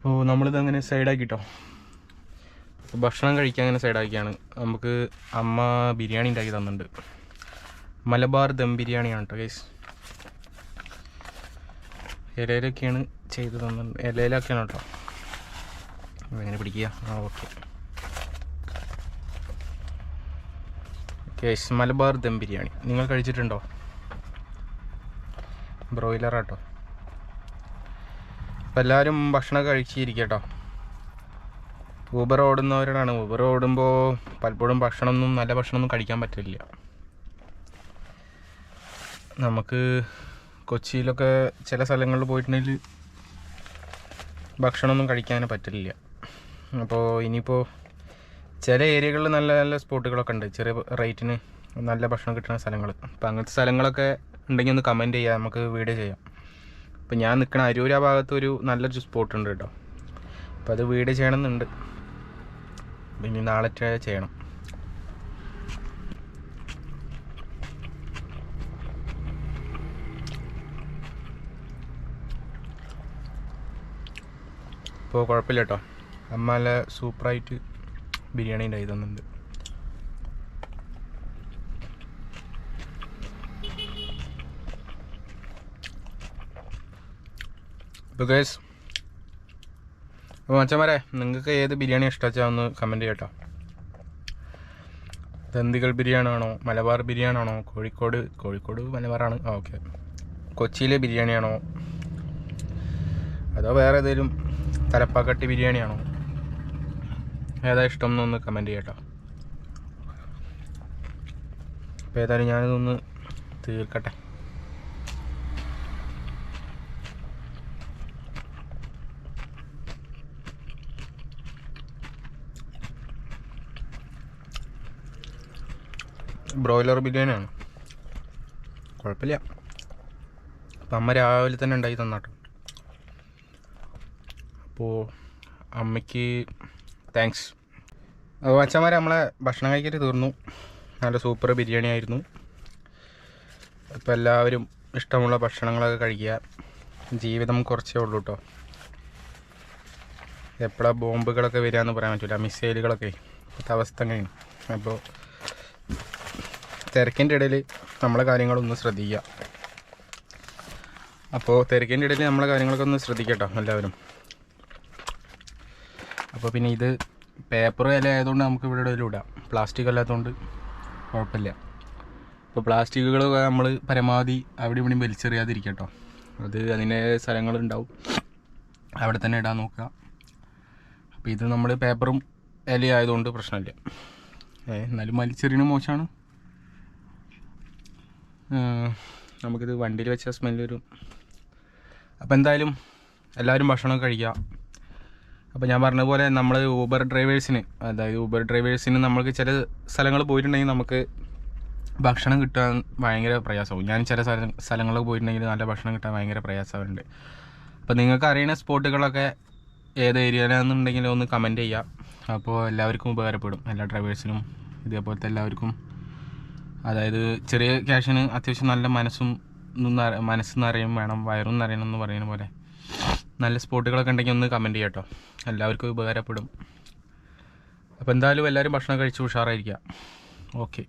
അപ്പോൾ നമ്മളിത് അങ്ങനെ സൈഡാക്കിട്ടോ. ഭക്ഷണം കഴിക്കാൻ അങ്ങനെ സൈഡാക്കിയാണ്. നമുക്ക് അമ്മ ബിരിയാണി ഉണ്ടാക്കി തന്നിട്ടുണ്ട്. മലബാർ ദം ബിരിയാണിയാണ് കേട്ടോ ഗൈസ് ഇലയിലൊക്കെയാണ് ചെയ്ത് തന്നത്. ഇലയിലൊക്കെയാണ് കേട്ടോ എങ്ങനെ പിടിക്കുക. ആ ഓക്കെ കേസ് മലബാർ ദം ബിരിയാണി. നിങ്ങൾ കഴിച്ചിട്ടുണ്ടോ? ബ്രോയിലറാട്ടോ അപ്പം എല്ലാവരും ഭക്ഷണം കഴിച്ചിരിക്കട്ടോ ഊബർ ഓടുന്നവരോടാണ് ഊബർ ഓടുമ്പോൾ പലപ്പോഴും ഭക്ഷണമൊന്നും നല്ല ഭക്ഷണമൊന്നും കഴിക്കാൻ പറ്റില്ല. നമുക്ക് കൊച്ചിയിലൊക്കെ ചില സ്ഥലങ്ങളിൽ പോയിട്ടുണ്ടെങ്കിൽ ഭക്ഷണമൊന്നും കഴിക്കാൻ പറ്റില്ല. അപ്പോൾ ഇനിയിപ്പോൾ ചില ഏരിയകളിൽ നല്ല നല്ല സ്പോട്ടുകളൊക്കെ ഉണ്ട്. ചെറിയ റേറ്റിന് നല്ല ഭക്ഷണം കിട്ടുന്ന സ്ഥലങ്ങൾ. അപ്പോൾ അങ്ങനത്തെ സ്ഥലങ്ങളൊക്കെ ഉണ്ടെങ്കിൽ ഒന്ന് കമന്റ് ചെയ്യാം. നമുക്ക് വീഡിയോ ചെയ്യാം. അപ്പോൾ ഞാൻ നിൽക്കുന്ന അരൂർ ആ ഭാഗത്ത് ഒരു നല്ലൊരു സ്പോട്ട് ഉണ്ട് കേട്ടോ. അപ്പോൾ അത് വീട് ചെയ്യണമെന്നുണ്ട്. ഇനി നാളെ ചെയ്യണം. ഇപ്പോൾ കുഴപ്പമില്ല കേട്ടോ. അമ്മ നല്ല സൂപ്പറായിട്ട് ബിരിയാണി ഉണ്ടായി തന്നിട്ടുണ്ട്. ഇപ്പോൾ ഗേസ് അപ്പോൾ മച്ചന്മാരെ നിങ്ങൾക്ക് ഏത് ബിരിയാണി ഇഷ്ടമാച്ചാൽ ഒന്ന് കമന്റ് ചെയ്യട്ടോ. ദന്തികൾ ബിരിയാണി മലബാർ ബിരിയാണി കോഴിക്കോട് കോഴിക്കോട് മലബാറാണ്? ആ ഓക്കെ കൊച്ചിയിലെ ബിരിയാണിയാണോ? അതോ വേറെ ഏതെങ്കിലും തലപ്പാക്കട്ടി ബിരിയാണിയാണോ? ഏതാ ഇഷ്ടം എന്നൊന്ന് കമന്റ് ചെയ്യട്ടോ. അപ്പോൾ ഏതായാലും ഞാനിതൊന്ന് തീർക്കട്ടെ. ബ്രോയിലർ ബിരിയാണിയാണ്. കുഴപ്പമില്ല. അപ്പം അമ്മ രാവിലെ തന്നെ ഉണ്ടായി തന്നാട്ടോ. അപ്പോൾ അമ്മയ്ക്ക് താങ്ക്സ് അപ്പോൾ അച്ഛന്മാരെ നമ്മളെ ഭക്ഷണം കഴിക്കൽ തീർന്നു. നല്ല സൂപ്പർ ബിരിയാണി ആയിരുന്നു. അപ്പോൾ എല്ലാവരും ഇഷ്ടമുള്ള ഭക്ഷണങ്ങളൊക്കെ കഴിക്കുക. ജീവിതം കുറച്ചേ ഉള്ളൂ കേട്ടോ എപ്പോഴാണ് ബോംബുകളൊക്കെ വരികയെന്ന് പറയാൻ പറ്റില്ല മിസൈലുകളൊക്കെ. അവസ്ഥ അങ്ങനെയാണ് അപ്പോൾ തിരക്കിന്റെ ഇടയിൽ നമ്മളെ കാര്യങ്ങളൊന്ന് ശ്രദ്ധിക്കുക. അപ്പോൾ തിരക്കിന്റെ ഇടയിൽ നമ്മളെ കാര്യങ്ങളൊക്കെ ഒന്ന് ശ്രദ്ധിക്കട്ടോ എല്ലാവരും. അപ്പോൾ പിന്നെ ഇത് പേപ്പർ ഇല ആയതുകൊണ്ട് നമുക്ക് ഇവിടെ ഇടയിൽ ഇടാം. പ്ലാസ്റ്റിക് അല്ലാത്തതുകൊണ്ട് കുഴപ്പമില്ല. അപ്പോൾ പ്ലാസ്റ്റിക്കുകളൊക്കെ നമ്മൾ പരമാവധി അവിടെ ഇവിടെയും വലിച്ചെറിയാതിരിക്കട്ടോ അത് അതിന്റെ സ്ഥലങ്ങളുണ്ടാവും. അവിടെ തന്നെ ഇടാൻ നോക്കുക. അപ്പോൾ ഇത് നമ്മൾ പേപ്പറും ഇല ആയതുകൊണ്ട് പ്രശ്നമില്ല. എന്നാലും വലിച്ചെറിയണ മോശമാണ്. നമുക്കിത് വണ്ടിയിൽ വെച്ച സ്മെല്ല് വരും അപ്പോൾ എന്തായാലും എല്ലാവരും ഭക്ഷണം കഴിക്കുക അപ്പോൾ ഞാൻ പറഞ്ഞ പോലെ നമ്മൾ ഊബർ ഡ്രൈവേഴ്സിന് അതായത് ഊബർ ഡ്രൈവേഴ്സിന് നമ്മൾക്ക് ചില സ്ഥലങ്ങൾ പോയിട്ടുണ്ടെങ്കിൽ നമുക്ക് ഭക്ഷണം കിട്ടാൻ ഭയങ്കര പ്രയാസമാവും. ഞാൻ ചില സ്ഥല സ്ഥലങ്ങളിൽ പോയിട്ടുണ്ടെങ്കിൽ നല്ല ഭക്ഷണം കിട്ടാൻ ഭയങ്കര പ്രയാസമുണ്ട് അപ്പോൾ നിങ്ങൾക്ക് അറിയുന്ന സ്പോട്ടുകളൊക്കെ ഏത് ഏരിയയിലാണെന്നുണ്ടെങ്കിലും ഒന്ന് കമന്റ് ചെയ്യുക. അപ്പോൾ എല്ലാവർക്കും ഉപകാരപ്പെടും. എല്ലാ ഡ്രൈവേഴ്സിനും ഇതേപോലത്തെ എല്ലാവർക്കും അതായത് ചെറിയ ക്യാഷിന് അത്യാവശ്യം നല്ല മനസ്സും മനസ്സ് നിറയും വേണം വയറും നിറയണം എന്ന് പറയുന്ന പോലെ. നല്ല സ്പോട്ടുകളൊക്കെ ഉണ്ടെങ്കിൽ ഒന്ന് കമന്റ് ചെയ്യട്ടോ എല്ലാവർക്കും ഉപകാരപ്പെടും. അപ്പോൾ എന്തായാലും എല്ലാവരും ഭക്ഷണം കഴിച്ച് ഉഷാറായിരിക്കുക ഓക്കെ